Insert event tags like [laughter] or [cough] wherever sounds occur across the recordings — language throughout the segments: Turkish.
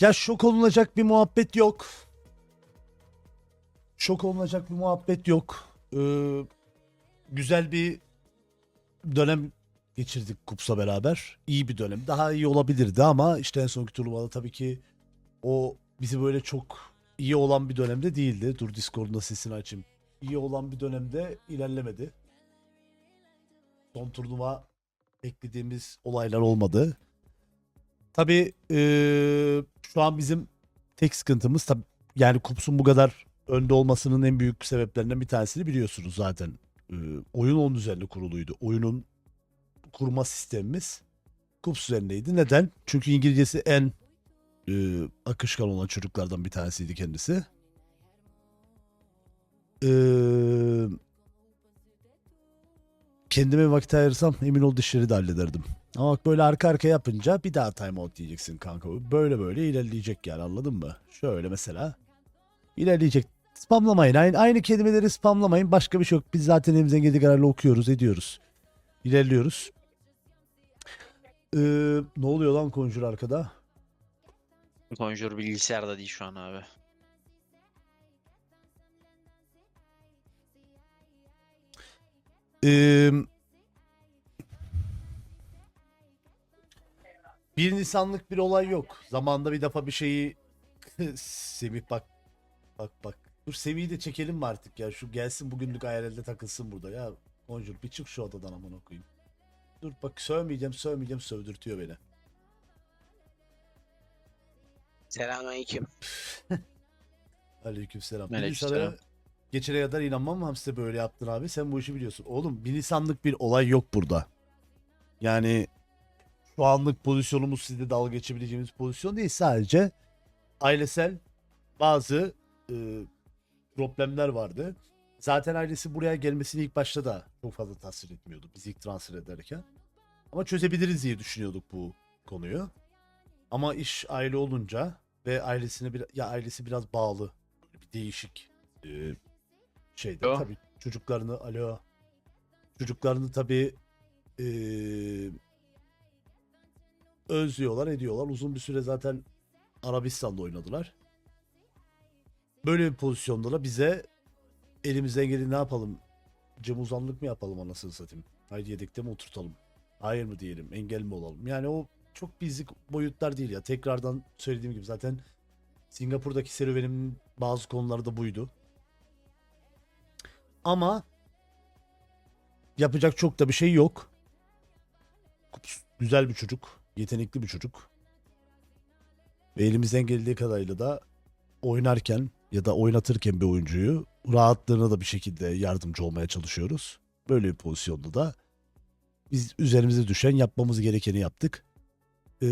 Ya şok olunacak bir muhabbet yok. Şok olunacak bir muhabbet yok. Ee, güzel bir dönem geçirdik Kups'la beraber. İyi bir dönem. Daha iyi olabilirdi ama işte en sonki turnuvada tabii ki o bizi böyle çok iyi olan bir dönemde değildi. Dur Discord'da sesini açayım. İyi olan bir dönemde ilerlemedi. Son turnuva beklediğimiz olaylar olmadı. Tabii eee, şu an bizim tek sıkıntımız tabii yani Kups'un bu kadar önde olmasının en büyük sebeplerinden bir tanesini biliyorsunuz zaten. Eee, oyun onun üzerine kuruluydu. Oyunun kurma sistemimiz Kups üzerindeydi. Neden? Çünkü İngilizcesi en eee, akışkan olan çocuklardan bir tanesiydi kendisi. Eee kendime vakit ayırsam emin ol dişleri de hallederdim. Ama bak böyle arka arkaya yapınca bir daha timeout diyeceksin kanka. Böyle böyle ilerleyecek yani anladın mı? Şöyle mesela. İlerleyecek. Spamlamayın. Aynı, aynı kelimeleri spamlamayın. Başka bir şey yok. Biz zaten elimizden geldiği kadarıyla okuyoruz, ediyoruz. İlerliyoruz. Ee, ne oluyor lan konjur arkada? Conjure bilgisayarda değil şu an abi. Ee, bir Nisanlık bir olay yok. Zamanda bir defa bir şeyi [laughs] Semih bak bak bak. Dur Semih'i de çekelim mi artık ya? Şu gelsin bugünlük IRL'de takılsın burada ya. Bonjour bir çık şu odadan amına koyayım. Dur bak sövmeyeceğim sövmeyeceğim sövdürtüyor beni. Selamünaleyküm. [laughs] Aleykümselam. Bir Aleykümselam. Geçene kadar inanmam ama size böyle yaptın abi. Sen bu işi biliyorsun. Oğlum bir Nisanlık bir olay yok burada. Yani şu anlık pozisyonumuz sizde dalga geçebileceğimiz pozisyon değil. Sadece ailesel bazı e, problemler vardı. Zaten ailesi buraya gelmesini ilk başta da çok fazla tasvir etmiyordu. Biz ilk transfer ederken. Ama çözebiliriz diye düşünüyorduk bu konuyu. Ama iş aile olunca ve ailesine bir ya ailesi biraz bağlı. Bir değişik e, şeyde Alo. tabii çocuklarını alo çocuklarını tabii e, özlüyorlar, ediyorlar. Uzun bir süre zaten Arabistan'da oynadılar. Böyle bir pozisyonda da bize elimizden geleni ne yapalım? Cem uzanlık mı yapalım anasını satayım? Haydi yedekte mi oturtalım? Hayır mı diyelim? Engel mi olalım? Yani o çok bizlik boyutlar değil ya. Tekrardan söylediğim gibi zaten Singapur'daki serüvenimin bazı konuları da buydu. Ama yapacak çok da bir şey yok. Güzel bir çocuk. Yetenekli bir çocuk. Ve elimizden geldiği kadarıyla da oynarken ya da oynatırken bir oyuncuyu rahatlığına da bir şekilde yardımcı olmaya çalışıyoruz. Böyle bir pozisyonda da biz üzerimize düşen yapmamız gerekeni yaptık. Ee,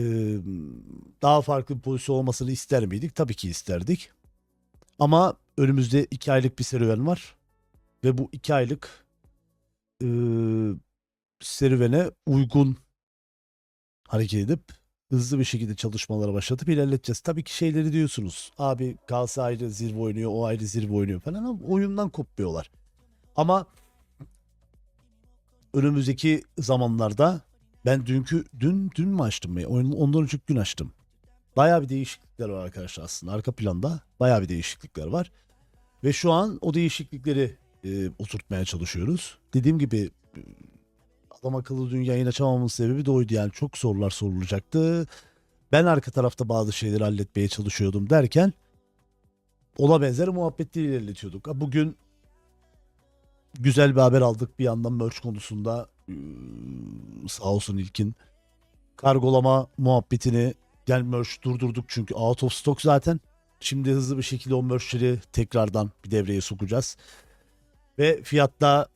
daha farklı bir pozisyon olmasını ister miydik? Tabii ki isterdik. Ama önümüzde iki aylık bir serüven var. Ve bu iki aylık e, serüvene uygun hareket edip hızlı bir şekilde çalışmalara başlatıp ilerleteceğiz. Tabii ki şeyleri diyorsunuz. Abi Kalsa ayrı zirve oynuyor, o ayrı zirve oynuyor falan ama oyundan kopmuyorlar. Ama önümüzdeki zamanlarda ben dünkü dün dün mü açtım ya? Ondan önceki gün açtım. Bayağı bir değişiklikler var arkadaşlar aslında. Arka planda bayağı bir değişiklikler var. Ve şu an o değişiklikleri e, oturtmaya çalışıyoruz. Dediğim gibi adam akıllı dün yayın açamamamın sebebi de oydu. Yani çok sorular sorulacaktı. Ben arka tarafta bazı şeyleri halletmeye çalışıyordum derken ona benzer muhabbetleri ilerletiyorduk. Bugün güzel bir haber aldık bir yandan merch konusunda. Sağ olsun ilkin kargolama muhabbetini gel merch durdurduk çünkü out of stock zaten. Şimdi hızlı bir şekilde o merchleri tekrardan bir devreye sokacağız. Ve fiyatta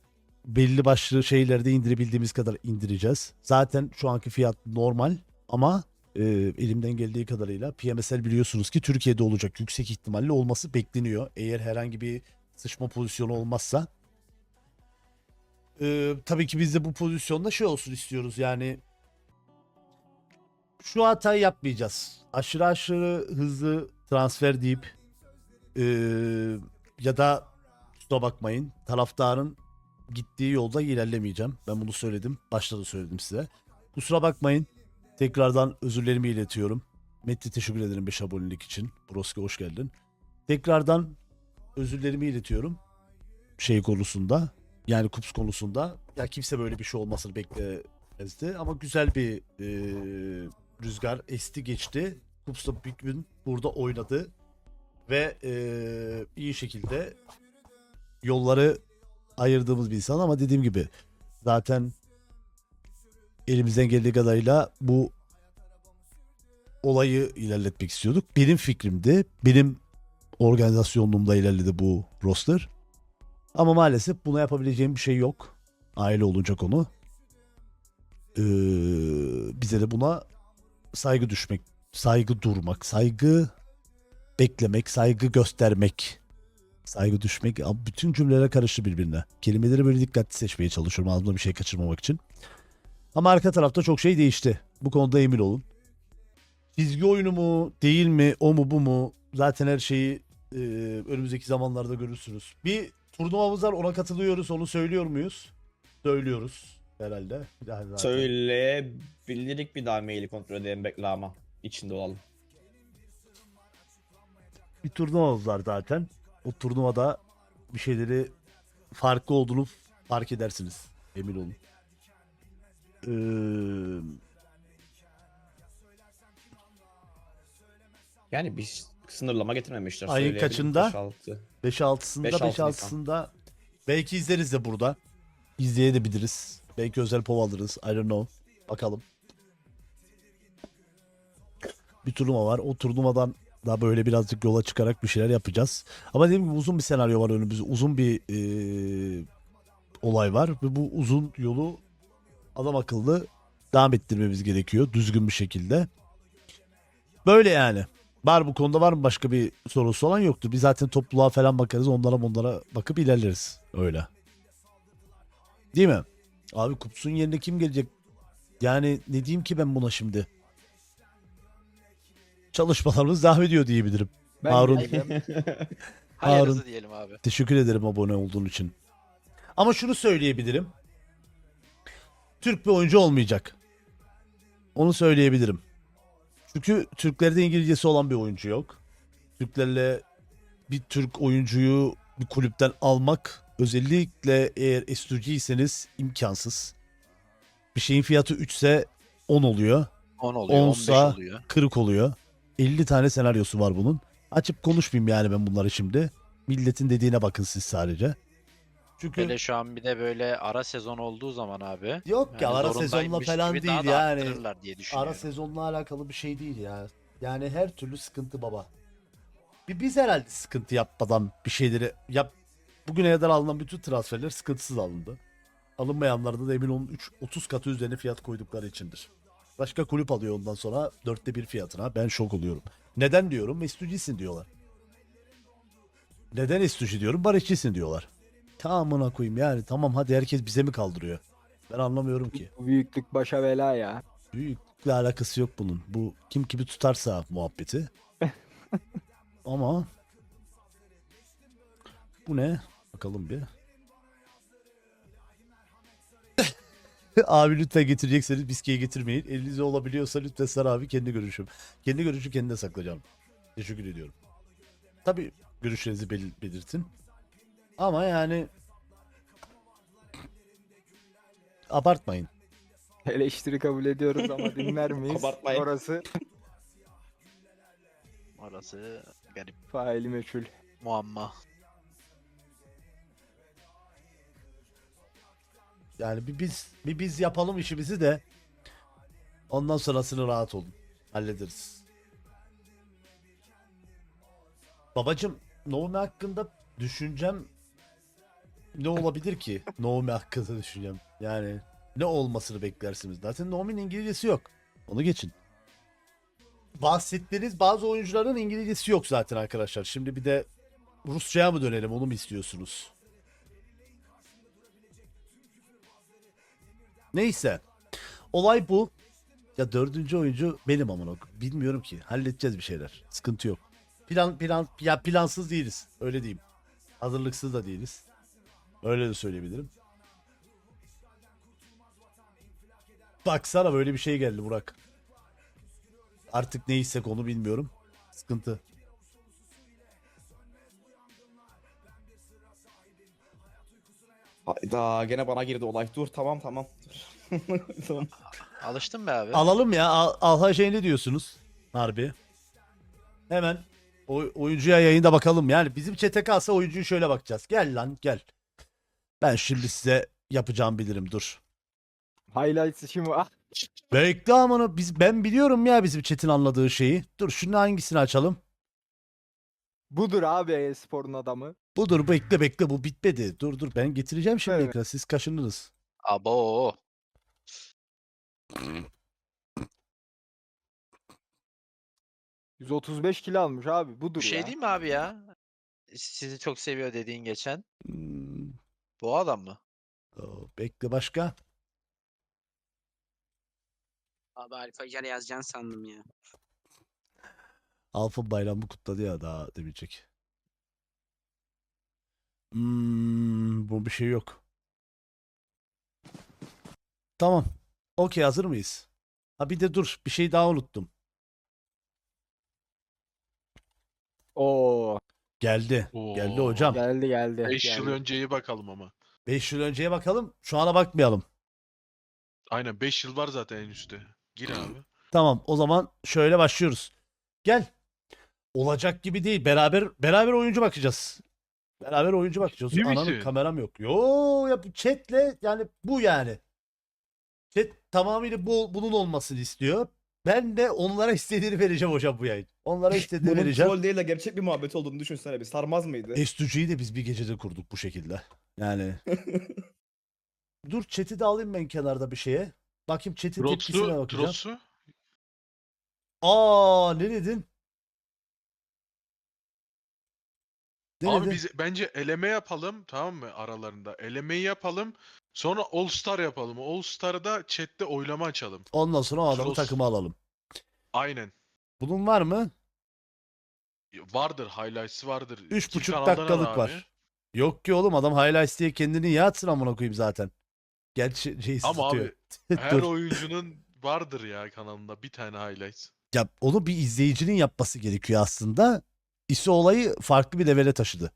belli başlı şeyleri de indirebildiğimiz kadar indireceğiz. Zaten şu anki fiyat normal ama e, elimden geldiği kadarıyla PMSL biliyorsunuz ki Türkiye'de olacak yüksek ihtimalle olması bekleniyor. Eğer herhangi bir sıçma pozisyonu olmazsa. E, tabii ki biz de bu pozisyonda şey olsun istiyoruz yani şu hatayı yapmayacağız. Aşırı aşırı hızlı transfer deyip e, ya da kusura bakmayın taraftarın gittiği yolda ilerlemeyeceğim. Ben bunu söyledim. Başta da söyledim size. Kusura bakmayın. Tekrardan özürlerimi iletiyorum. Metti teşekkür ederim 5 abonelik için. Broski hoş geldin. Tekrardan özürlerimi iletiyorum. Şey konusunda. Yani kups konusunda. Ya kimse böyle bir şey olmasını beklemezdi. Ama güzel bir e, rüzgar esti geçti. Kups da bir gün burada oynadı. Ve e, iyi şekilde yolları ayırdığımız bir insan ama dediğim gibi zaten elimizden geldiği kadarıyla bu olayı ilerletmek istiyorduk. Benim fikrimdi. Benim organizasyonluğumda ilerledi bu roster. Ama maalesef buna yapabileceğim bir şey yok. Aile olunca konu. Ee, bize de buna saygı düşmek, saygı durmak, saygı beklemek, saygı göstermek, saygı düşmek. Bütün cümleler karıştı birbirine. Kelimeleri böyle dikkatli seçmeye çalışıyorum ağzımda bir şey kaçırmamak için. Ama arka tarafta çok şey değişti. Bu konuda emin olun. Çizgi oyunu mu değil mi o mu bu mu zaten her şeyi e, önümüzdeki zamanlarda görürsünüz. Bir turnuvamız var ona katılıyoruz onu söylüyor muyuz? Söylüyoruz herhalde. Bir daha zaten. Söyleyebilirdik bir daha maili kontrol edelim bekle ama. içinde olalım. Bir turnuvamız var zaten. O turnuvada bir şeyleri farklı olduğunu fark edersiniz. Emin olun. Ee, Yani bir sınırlama getirmemişler. Ayın söyleyebilirim. kaçında? 5-6. 5-6'sında 5-6 5-6'sında belki izleriz de burada. İzleyebiliriz. Belki özel pov alırız. I don't know. Bakalım. Bir turnuva var. O turnuvadan da böyle birazcık yola çıkarak bir şeyler yapacağız. Ama dediğim gibi uzun bir senaryo var önümüzde. Uzun bir eee, olay var. Ve bu uzun yolu adam akıllı devam ettirmemiz gerekiyor. Düzgün bir şekilde. Böyle yani. Var bu konuda var mı başka bir sorusu olan yoktur. Biz zaten topluluğa falan bakarız. Onlara onlara bakıp ilerleriz. Öyle. Değil mi? Abi Kups'un yerine kim gelecek? Yani ne diyeyim ki ben buna şimdi? Çalışmalarımız devam ediyor diyebilirim. Ben Harun. [laughs] Hayırlısı diyelim abi. Teşekkür ederim abone olduğun için. Ama şunu söyleyebilirim. Türk bir oyuncu olmayacak. Onu söyleyebilirim. Çünkü Türklerde İngilizcesi olan bir oyuncu yok. Türklerle bir Türk oyuncuyu bir kulüpten almak özellikle eğer S2G'yseniz imkansız. Bir şeyin fiyatı 3 ise 10 oluyor. 10 oluyor, 15 Onsa- oluyor. Kırık oluyor. 50 tane senaryosu var bunun. Açıp konuşmayayım yani ben bunları şimdi. Milletin dediğine bakın siz sadece. Çünkü Hele şu an bir de böyle ara sezon olduğu zaman abi. yok ya yani ara sezonla zorundaymış falan gibi değil daha da yani. arttırırlar diye düşünüyorum. Ara sezonla alakalı bir şey değil ya. Yani her türlü sıkıntı baba. Bir biz herhalde sıkıntı yapmadan bir şeyleri yap. Bugüne kadar alınan bütün transferler sıkıntısız alındı. Alınmayanlarda da emin olun 3 30 katı üzerine fiyat koydukları içindir. Başka kulüp alıyor ondan sonra dörtte bir fiyatına. Ben şok oluyorum. Neden diyorum? Mestucisin diyorlar. Neden Estuci diyorum? Barışçısin diyorlar. Tamamına koyayım yani. Tamam hadi herkes bize mi kaldırıyor? Ben anlamıyorum ki. Bu büyüklük başa bela ya. Büyüklükle alakası yok bunun. Bu kim kimi tutarsa muhabbeti. [laughs] Ama bu ne? Bakalım bir. [laughs] abi lütfen getirecekseniz viskiye getirmeyin. Elinizde olabiliyorsa lütfen Sar abi kendi görüşüm. Kendi görüşü kendine saklayacağım. Teşekkür ediyorum. Tabi görüşlerinizi bel- belirtin. Ama yani abartmayın. Eleştiri kabul ediyoruz ama [laughs] dinler miyiz? Abartmayın. Orası Orası garip faili meçhul. muamma. Yani bir biz bir biz yapalım işimizi de ondan sonrasını rahat olun. Hallederiz. Babacım Naomi hakkında düşüncem ne olabilir ki? [laughs] Naomi hakkında düşüncem. Yani ne olmasını beklersiniz? Zaten Naomi'nin İngilizcesi yok. Onu geçin. Bahsettiğiniz bazı oyuncuların İngilizcesi yok zaten arkadaşlar. Şimdi bir de Rusça'ya mı dönelim onu mu istiyorsunuz? Neyse. Olay bu. Ya dördüncü oyuncu benim amına. Bilmiyorum ki. Halledeceğiz bir şeyler. Sıkıntı yok. Plan plan ya plansız değiliz. Öyle diyeyim. Hazırlıksız da değiliz. Öyle de söyleyebilirim. Baksana böyle bir şey geldi Burak. Artık ne hissek onu bilmiyorum. Sıkıntı. Hayda gene bana girdi olay. Dur tamam tamam. Dur. [laughs] tamam. Alıştın be abi. Alalım ya. Al, Alha şey ne diyorsunuz? Harbi. Hemen oy- oyuncuya yayında bakalım. Yani bizim çete kalsa oyuncuyu şöyle bakacağız. Gel lan gel. Ben şimdi size yapacağım bilirim dur. Highlights işi mi? Ah, Bekle amanı biz ben biliyorum ya bizim chat'in anladığı şeyi. Dur şunu hangisini açalım? budur abi e-sporun adamı. Budur bekle bekle bu bitmedi. Dur dur ben getireceğim şimdi Evet. ekran siz kaşınırız. Abo. — 135 kilo almış abi. Budur Bir şey ya. değil mi abi ya? Sizi çok seviyor dediğin geçen. Hmm, Bu adam mı? o, bekle başka. Abi Alfa Jar yazacaksın sandım ya. Alfa bayramı kutladı ya daha demeyecek. Hmm, bu bir şey yok. Tamam. Okey hazır mıyız? Ha bir de dur bir şey daha unuttum. Oo, Geldi. Geldi hocam. geldi geldi. 5 yıl geldi. önceye bakalım ama. 5 yıl önceye bakalım. Şu ana bakmayalım. Aynen 5 yıl var zaten en üstte. Gir abi. Tamam o zaman şöyle başlıyoruz. Gel. Olacak gibi değil. Beraber beraber oyuncu bakacağız. Beraber oyuncu bakacağız. İyi Ananın misin? kameram yok. Yo ya bu chatle yani bu yani. Chat tamamıyla bu, bunun olmasını istiyor. Ben de onlara istediğini vereceğim hocam bu yayın. Onlara istediğini Bunun vereceğim. troll değil de gerçek bir muhabbet olduğunu düşünsene bir. Sarmaz mıydı? S2G'yi de biz bir gecede kurduk bu şekilde. Yani. [laughs] Dur chat'i de alayım ben kenarda bir şeye. Bakayım chat'in tepkisine Trots'u, bakacağım. Trots'u. Aa ne dedin? Ne Abi biz bence eleme yapalım tamam mı aralarında? Elemeyi yapalım. Sonra All Star yapalım. All Star'da chatte oylama açalım. Ondan sonra o adamı Cross. takıma alalım. Aynen. Bunun var mı? Vardır highlights vardır. Üç İki buçuk kanaldan al dakikalık abi. var. Yok ki oğlum adam highlights diye kendini niye atsın amına koyayım zaten. Gerçi şey Ama tutuyor. abi [laughs] her Dur. oyuncunun vardır ya kanalında bir tane highlights. Ya onu bir izleyicinin yapması gerekiyor aslında. İso olayı farklı bir levele taşıdı.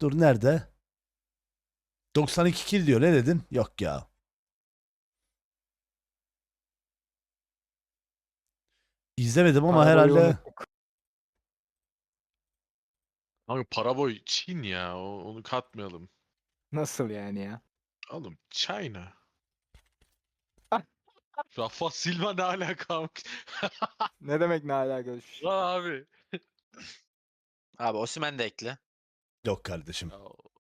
Dur nerede? 92 kill diyor. Ne dedin? Yok ya. İzlemedim ama Arabayı herhalde unuttuk. Abi Paraboy Çin ya o- onu katmayalım. Nasıl yani ya? Oğlum China. [laughs] Rafa Silva ne alaka? Ne demek ne alaka? Lan abi. Abi Osimhen de ekle. yok kardeşim.